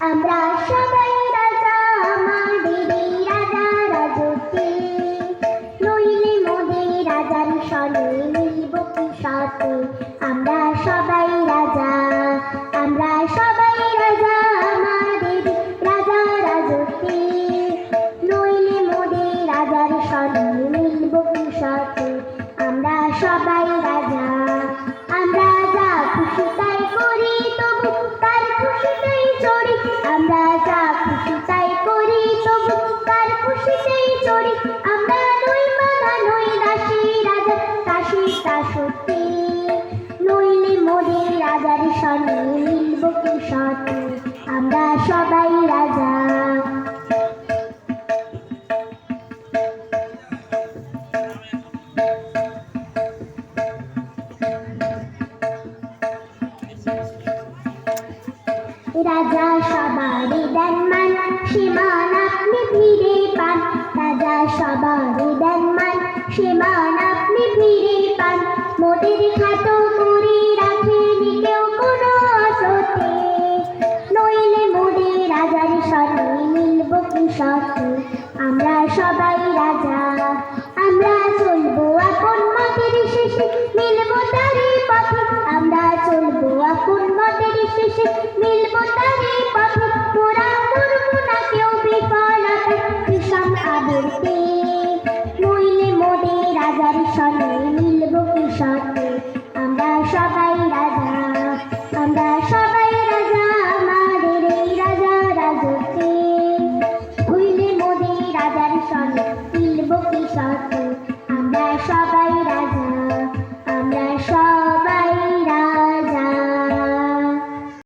আমরা সবাই রাজা আমাদের রাজা রাজতে নইলে মোদের রাজার সনে মিলব কি আমরা সবাই রাজা। মিলব কি আমরা সবাই রাজা রাজা সবারই দেন মান, সীমান আপনি ফিরে পান। রাজা, সবারই দেন মান, সীমান মিলব আমরা সবাই রাজা। আমরা চলবো আপন মতের শেষে, মিলবো তারই পথে। আমরা চলবো আপন মতের শেষে পথে